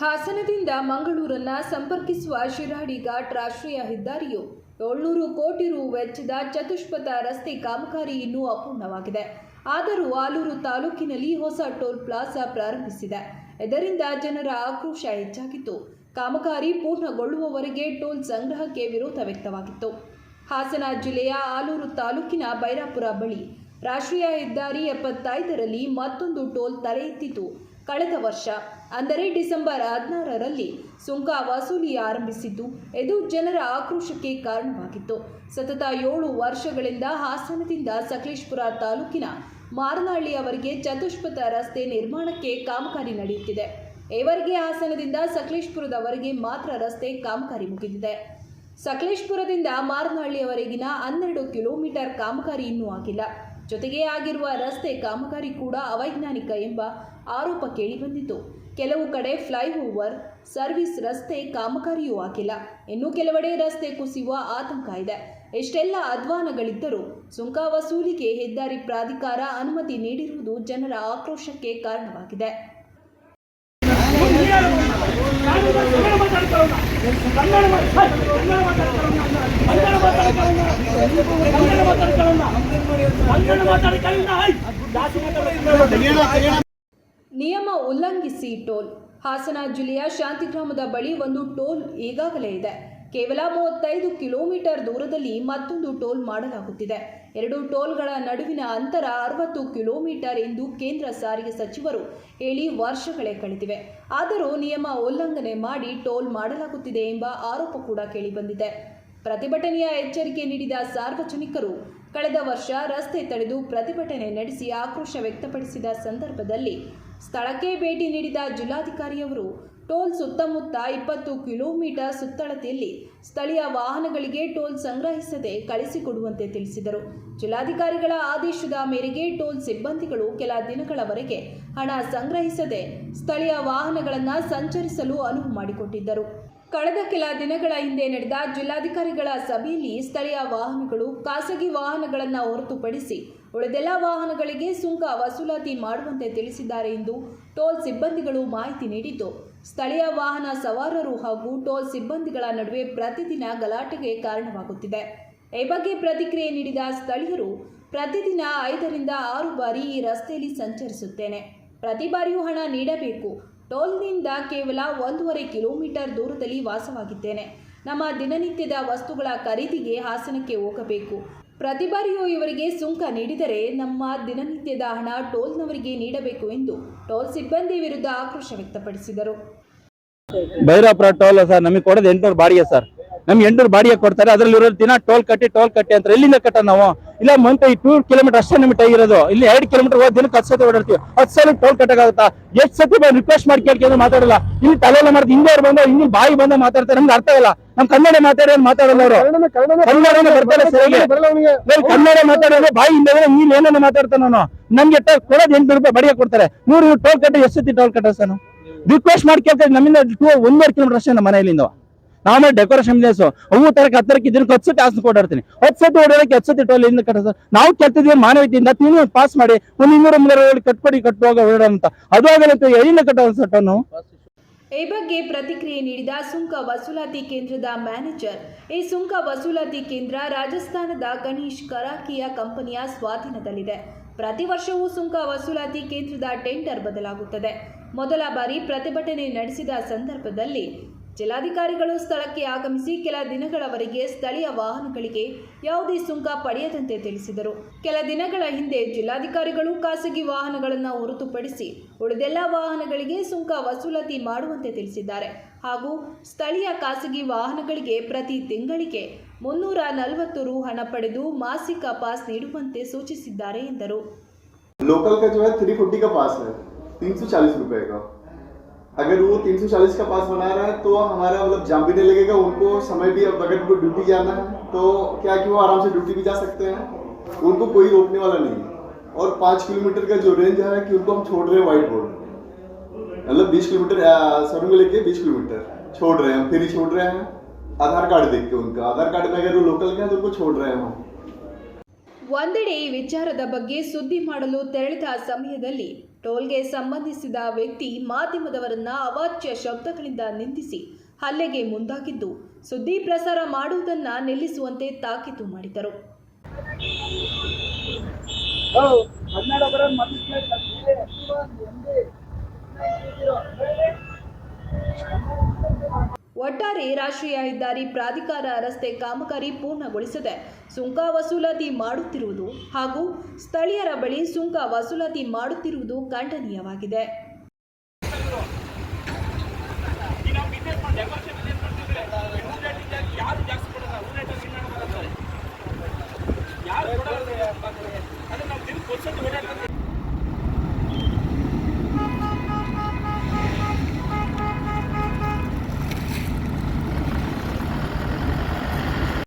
ಹಾಸನದಿಂದ ಮಂಗಳೂರನ್ನ ಸಂಪರ್ಕಿಸುವ ಶಿರಾಡಿ ಘಾಟ್ ರಾಷ್ಟ್ರೀಯ ಹೆದ್ದಾರಿಯು ಏಳ್ನೂರು ಕೋಟಿ ರು ವೆಚ್ಚದ ಚತುಷ್ಪಥ ರಸ್ತೆ ಕಾಮಗಾರಿ ಇನ್ನೂ ಅಪೂರ್ಣವಾಗಿದೆ. ಆದರೂ ಆಲೂರು ತಾಲೂಕಿನಲ್ಲಿ ಹೊಸ ಟೋಲ್ ಪ್ಲಾಜಾ ಪ್ರಾರಂಭಿಸಿದೆ. ಇದರಿಂದ ಜನರ ಆಕ್ರೋಶ ಹೆಚ್ಚಾಗಿತ್ತು. ಕಾಮಗಾರಿ ಪೂರ್ಣಗೊಳ್ಳುವವರೆಗೆ ಟೋಲ್ ಸಂಗ್ರಹಕ್ಕೆ ವಿರೋಧ ವ್ಯಕ್ತವಾಗಿತ್ತು. ಹಾಸನ ಜಿಲ್ಲೆಯ ಆಲೂರು ತಾಲೂಕಿನ ಬೈರಾಪುರ ಬಳಿ ರಾಷ್ಟ್ರೀಯ ಹೆದ್ದಾರಿ ಎಪ್ಪತ್ತೈದರಲ್ಲಿ ಮತ್ತೊಂದು ಟೋಲ್ ತಲೆ ಎತ್ತಿತು ಕಳೆದ ವರ್ಷ, ಅಂದರೆ ಡಿಸೆಂಬರ್ ಹದಿನಾರರಲ್ಲಿ ಸುಂಕ ವಸೂಲಿ ಆರಂಭಿಸಿದ್ದು, ಇದು ಜನರ ಆಕ್ರೋಶಕ್ಕೆ ಕಾರಣವಾಗಿತ್ತು. ಸತತ ಏಳು ವರ್ಷಗಳಿಂದ ಹಾಸನದಿಂದ ಸಕಲೇಶ್ಪುರ ತಾಲೂಕಿನ ಮಾರನಹಳ್ಳಿಯವರೆಗೆ ಚತುಷ್ಪಥ ರಸ್ತೆ ನಿರ್ಮಾಣಕ್ಕೆ ಕಾಮಗಾರಿ ನಡೆಯುತ್ತಿದೆ. ಈವರೆಗೆ ಹಾಸನದಿಂದ ಸಕಲೇಶ್ಪುರದವರೆಗೆ ಮಾತ್ರ ರಸ್ತೆ ಕಾಮಗಾರಿ ಮುಗಿದಿದೆ. ಸಕಲೇಶ್ಪುರದಿಂದ ಮಾರನಹಳ್ಳಿಯವರೆಗಿನ ಹನ್ನೆರಡು ಕಿಲೋಮೀಟರ್ ಕಾಮಗಾರಿ ಇನ್ನೂ ಆಗಿಲ್ಲ. ಜೊತೆಗೆ ಆಗಿರುವ ರಸ್ತೆ ಕಾಮಗಾರಿ ಕೂಡ ಅವೈಜ್ಞಾನಿಕ ಎಂಬ ಆರೋಪ ಕೇಳಿಬಂದಿತು ಕೆಲವು ಕಡೆ ಫ್ಲೈಓವರ್ ಸರ್ವಿಸ್ ರಸ್ತೆ ಕಾಮಗಾರಿಯೂ ಆಗಿಲ್ಲ ಇನ್ನು ಕೆಲವೆಡೆ ರಸ್ತೆ ಕುಸಿಯುವ ಆತಂಕ ಇದೆ. ಎಷ್ಟೆಲ್ಲ ಅಧ್ವಾನಗಳಿದ್ದರೂ ಸುಂಕ ವಸೂಲಿಗೆ ಹೆದ್ದಾರಿ ಪ್ರಾಧಿಕಾರ ಅನುಮತಿ ನೀಡಿರುವುದು ಜನರ ಆಕ್ರೋಶಕ್ಕೆ ಕಾರಣವಾಗಿದೆ. ನಿಯಮ ಉಲ್ಲಂಘಿಸಿ ಟೋಲ್. ಹಾಸನ ಜಿಲ್ಲೆಯ ಶಾಂತಿಗ್ರಾಮದ ಬಳಿ ಒಂದು ಟೋಲ್ ಈಗಾಗಲೇ ಇದೆ. ಕೇವಲ ಮೂವತ್ತೈದು ಕಿಲೋಮೀಟರ್ ದೂರದಲ್ಲಿ ಮತ್ತೊಂದು ಟೋಲ್ ಮಾಡಲಾಗುತ್ತಿದೆ. ಎರಡು ಟೋಲ್ಗಳ ನಡುವಿನ ಅಂತರ ಅರವತ್ತು ಕಿಲೋಮೀಟರ್ ಎಂದು ಕೇಂದ್ರ ಸಾರಿಗೆ ಸಚಿವರು ಹೇಳಿ ವರ್ಷಗಳೇ ಕಳೆದಿವೆ. ಆದರೂ ನಿಯಮ ಉಲ್ಲಂಘನೆ ಮಾಡಿ ಟೋಲ್ ಮಾಡಲಾಗುತ್ತಿದೆ ಎಂಬ ಆರೋಪ ಕೂಡ ಕೇಳಿಬಂದಿದೆ. ಪ್ರತಿಭಟನೆಯ ಎಚ್ಚರಿಕೆ ನೀಡಿದ ಸಾರ್ವಜನಿಕರು, ಕಳೆದ ವರ್ಷ ರಸ್ತೆ ತಡೆದು ಪ್ರತಿಭಟನೆ ನಡೆಸಿ ಆಕ್ರೋಶ ವ್ಯಕ್ತಪಡಿಸಿದ ಸಂದರ್ಭದಲ್ಲಿ ಸ್ಥಳಕ್ಕೆ ಭೇಟಿ ನೀಡಿದ ಜಿಲ್ಲಾಧಿಕಾರಿಯವರು, ಟೋಲ್ ಸುತ್ತಮುತ್ತ ಇಪ್ಪತ್ತು ಕಿಲೋಮೀಟರ್ ಸುತ್ತಳತೆಯಲ್ಲಿ ಸ್ಥಳೀಯ ವಾಹನಗಳಿಗೆ ಟೋಲ್ ಸಂಗ್ರಹಿಸದೆ ಕಳಿಸಿಕೊಡುವಂತೆ ತಿಳಿಸಿದರು. ಜಿಲ್ಲಾಧಿಕಾರಿಗಳ ಆದೇಶದ ಮೇರೆಗೆ ಟೋಲ್ ಸಿಬ್ಬಂದಿಗಳು ಕೆಲ ದಿನಗಳವರೆಗೆ ಹಣ ಸಂಗ್ರಹಿಸದೆ ಸ್ಥಳೀಯ ವಾಹನಗಳನ್ನು ಸಂಚರಿಸಲು ಅನುವು ಮಾಡಿಕೊಟ್ಟಿದ್ದರು. ಕಳೆದ ಕೆಲ ದಿನಗಳ ಹಿಂದೆ ನಡೆದ ಜಿಲ್ಲಾಧಿಕಾರಿಗಳ ಸಭೆಯಲ್ಲಿ ಸ್ಥಳೀಯ ವಾಹನಗಳು ಖಾಸಗಿ ವಾಹನಗಳನ್ನು ಹೊರತುಪಡಿಸಿ ಉಳಿದೆಲ್ಲ ವಾಹನಗಳಿಗೆ ಸುಂಕ ವಸೂಲಾತಿ ಮಾಡುವಂತೆ ತಿಳಿಸಿದ್ದಾರೆ ಎಂದು ಟೋಲ್ ಸಿಬ್ಬಂದಿಗಳು ಮಾಹಿತಿ ನೀಡಿದ್ದು, ಸ್ಥಳೀಯ ವಾಹನ ಸವಾರರು ಹಾಗೂ ಟೋಲ್ ಸಿಬ್ಬಂದಿಗಳ ನಡುವೆ ಪ್ರತಿದಿನ ಗಲಾಟೆಗೆ ಕಾರಣವಾಗುತ್ತಿದೆ. ಈ ಬಗ್ಗೆ ಪ್ರತಿಕ್ರಿಯೆ ನೀಡಿದ ಸ್ಥಳೀಯರು, ಪ್ರತಿದಿನ ಐದರಿಂದ ಆರು ಬಾರಿ ಈ ರಸ್ತೆಯಲ್ಲಿ ಸಂಚರಿಸುತ್ತೇನೆ. ಪ್ರತಿ ಬಾರಿಯೂ ಹಣ ನೀಡಬೇಕು. ಟೋಲ್ನಿಂದ ಕೇವಲ ಒಂದೂವರೆ ಕಿಲೋಮೀಟರ್ ದೂರದಲ್ಲಿ ವಾಸವಾಗಿದ್ದೇನೆ. ನಮ್ಮ ದಿನನಿತ್ಯದ ವಸ್ತುಗಳ ಖರೀದಿಗೆ ಹಾಸನಕ್ಕೆ ಹೋಗಬೇಕು. ಪ್ರತಿ ಬಾರಿಯೂ ಇವರಿಗೆ ಸುಂಕ ನೀಡಿದರೆ ನಮ್ಮ ದಿನನಿತ್ಯದ ಹಣ ಟೋಲ್ನವರಿಗೆ ನೀಡಬೇಕು ಎಂದು ಟೋಲ್ ಸಿಬ್ಬಂದಿ ವಿರುದ್ಧ ಆಕ್ರೋಶ ವ್ಯಕ್ತಪಡಿಸಿದರು. ಬೈರಾಪುರ ಟೋಲ್ ಸರ್, ನಮಗೆ ಕೊಡೋದು ಎಂಟ್ನೂರು ಬಾಡಿಗೆ ಸರ್. ನಮ್ಗೆ ಎಂಟು ಬಾಡಿಗೆ ಕೊಡ್ತಾರೆ ಅದ್ರಲ್ಲಿ ಇರೋ ದಿನ ಟೋಲ್ ಕಟ್ಟಿ ಟೋಲ್ ಕಟ್ಟಿ ಅಂತ ಎಲ್ಲಿಂದ ಕಟ್ಟ ನಾವು? ಇಲ್ಲ ಮಂತ್ ಈ ಟೂ ಕಿಲೋಮೀಟರ್ ಅಷ್ಟೇ ನಿಮಿಟ್ ಆಗಿರೋದು ಇರೋದು. ಇಲ್ಲಿ ಎರಡು ಕಿಲೋಮೀಟರ್ ಹೋದ ದಿನಕ್ಕೆ ಹತ್ತು ಸತಿ ಓಡಾಡ್ತೀವಿ. ಹತ್ತು ಸಲ ಟೋಲ್ ಕಟ್ಟಕ್ಕಾಗುತ್ತಾ? ಎಷ್ಟು ಸತಿ ಬಂದು ರಿಕ್ವೆಸ್ಟ್ ಮಾಡಿ ಕೇಳ್ಕೊಂಡು ಮಾತಾಡಲ್ಲ. ಇಲ್ಲಿ ತಲೆಲ್ಲ ಹಿಂದೆ ಅವ್ರು ಬಂದು ಹಿಂದಿನ ಬಾಯಿ ಬಂದ ಮಾತಾಡ್ತಾರೆ. ನಮ್ಗೆ ಅರ್ಥ ಇಲ್ಲ. ನಮ್ ಕನ್ನಡ ಮಾತಾಡೋದು ಮಾತಾಡಲ್ಲ ಅವರು. ಕನ್ನಡನೇ ಬರ್ತಾರೆ ಸರಿಯಾಗಿ. ಕನ್ನಡ ಮಾತಾಡೋದು ಬಾಯಿ ಹಿಂದೆ ನೀನ್ ಏನನ್ನ ಮಾತಾಡ್ತಾನ ನಾನು ನಮ್ಗೆ ಕೊಡೋದು ಎಂಟು ರೂಪಾಯಿ ಬಾಡಿಗೆ ಕೊಡ್ತಾರೆ. ನೂರು ಟೋಲ್ ಕಟ್ಟಿ ಎಷ್ಟು ಸತಿ ಟೋಲ್ ಕಟ್ಟ ಸರ್ ರಿಕ್ವೆಸ್ಟ್ ಮಾಡಿ ಕೇಳ್ತಾರೆ ನಮ್ಮಿಂದ ಟೂ ಒಂದೂವರೆ ಕಿಲೋಮೀಟರ್ ಅಷ್ಟೇ ನಮ್ಮ ಮನೆಯಲ್ಲಿಂದ. ನಾವೇ ಡೆಕೋರೇಷನ್ ಪ್ಲೇಸ್ ಅವು ತರಕ್ಕೆ ಹತ್ತರಕ್ಕೆ ಇದಕ್ಕೆ ಹತ್ತು ಹಾಸನ ಕೊಡಾಡ್ತೀನಿ ಹತ್ತು ಸತಿ ಓಡೋದಕ್ಕೆ ಹತ್ತು ಸತಿ ಟೋಲ್ ಇಂದ ಕಟ್ಟ ನಾವು ಕೇಳ್ತಿದ್ವಿ ಮಾನವೀಯತೆಯಿಂದ ತಿಂಗಳು ಪಾಸ್ ಮಾಡಿ, ಒಂದು ಇನ್ನೂರ ಮುನ್ನೂರ ಕಟ್ಕೊಡಿ ಕಟ್ಟುವಾಗ ಓಡೋಣ ಅಂತ. ಅದು ಆಗಲಂತ ಎಲ್ಲಿಂದ ಕಟ್ಟೋದು ಸರ್ ಟೋನು ಈ ಬಗ್ಗೆ ಪ್ರತಿಕ್ರಿಯೆ ನೀಡಿದ ಸುಂಕ ವಸೂಲಾತಿ ಕೇಂದ್ರದ ಮ್ಯಾನೇಜರ್. ಈ ಸುಂಕ ವಸೂಲಾತಿ ಕೇಂದ್ರ ರಾಜಸ್ಥಾನದ ಗಣೇಶ್ ಕರಾಕಿಯ ಕಂಪನಿಯ ಸ್ವಾಧೀನದಲ್ಲಿದೆ. ಪ್ರತಿ ವರ್ಷವೂ ಸುಂಕ ವಸೂಲಾತಿ ಕೇಂದ್ರದ ಟೆಂಡರ್ ಬದಲಾಗುತ್ತದೆ. ಮೊದಲ ಬಾರಿ ಪ್ರತಿಭಟನೆ ನಡೆಸಿದ ಸಂದರ್ಭದಲ್ಲಿ ಜಿಲ್ಲಾಧಿಕಾರಿಗಳು ಸ್ಥಳಕ್ಕೆ ಆಗಮಿಸಿ ಕೆಲ ದಿನಗಳವರೆಗೆ ಸ್ಥಳೀಯ ವಾಹನಗಳಿಗೆ ಯಾವುದೇ ಸುಂಕ ಪಡೆಯದಂತೆ ತಿಳಿಸಿದರು. ಕೆಲ ದಿನಗಳ ಹಿಂದೆ ಜಿಲ್ಲಾಧಿಕಾರಿಗಳು ಖಾಸಗಿ ವಾಹನಗಳನ್ನು ಹೊರತುಪಡಿಸಿ ಉಳಿದೆಲ್ಲ ವಾಹನಗಳಿಗೆ ಸುಂಕ ವಸೂಲಾತಿ ಮಾಡುವಂತೆ ತಿಳಿಸಿದ್ದಾರೆ. ಹಾಗೂ ಸ್ಥಳೀಯ ಖಾಸಗಿ ವಾಹನಗಳಿಗೆ ಪ್ರತಿ ತಿಂಗಳಿಗೆ ಮುನ್ನೂರ ನಲವತ್ತು ರು ಹಣ ಪಡೆದು ಮಾಸಿಕ ಪಾಸ್ ನೀಡುವಂತೆ ಸೂಚಿಸಿದ್ದಾರೆ ಎಂದರು. अगर वो तीन सौ चालीस का पास बना रहा है तो हमारा मतलब जाम भी नहीं लगेगा उनको समय भी अब अगर उनको ड्यूटी जाना है तो क्या कि वो आराम से ड्यूटी भी जा सकते हैं उनको कोई रोकने वाला नहीं है और पाँच किलोमीटर का जो रेंज है कि उनको हम छोड़ रहे हैं वाइट बोर्ड मतलब बीस किलोमीटर सर में लेके बीस किलोमीटर छोड़ रहे हैं हम फ्री छोड़ रहे हैं आधार कार्ड देख के उनका आधार कार्ड में अगर वो लोकल के हैं तो उनको छोड़ रहे हैं हम ಒಂದೆಡೆ ಈ ವಿಚಾರದ ಬಗ್ಗೆ ಸುದ್ದಿ ಮಾಡಲು ತೆರಳಿದ ಸಮಯದಲ್ಲಿ ಟೋಲ್ಗೆ ಸಂಬಂಧಿಸಿದ ವ್ಯಕ್ತಿ ಮಾಧ್ಯಮದವರನ್ನ ಅವಾಚ್ಯ ಶಬ್ದಗಳಿಂದ ನಿಂದಿಸಿ ಹಲ್ಲೆಗೆ ಮುಂದಾಗಿದ್ದು, ಸುದ್ದಿ ಪ್ರಸಾರ ಮಾಡುವುದನ್ನ ನಿಲ್ಲಿಸುವಂತೆ ತಾಕೀತು ಮಾಡಿದರು ಒಟ್ಟಾರೆ ರಾಷ್ಟ್ರೀಯ ಹೆದ್ದಾರಿ ಪ್ರಾಧಿಕಾರ ರಸ್ತೆ ಕಾಮಗಾರಿ ಪೂರ್ಣಗೊಳಿಸದೆ ಸುಂಕ ವಸೂಲಾತಿ ಮಾಡುತ್ತಿರುವುದು ಹಾಗೂ ಸ್ಥಳೀಯರ ಬಳಿ ಸುಂಕ ವಸೂಲಾತಿ ಮಾಡುತ್ತಿರುವುದು ಖಂಡನೀಯವಾಗಿದೆ.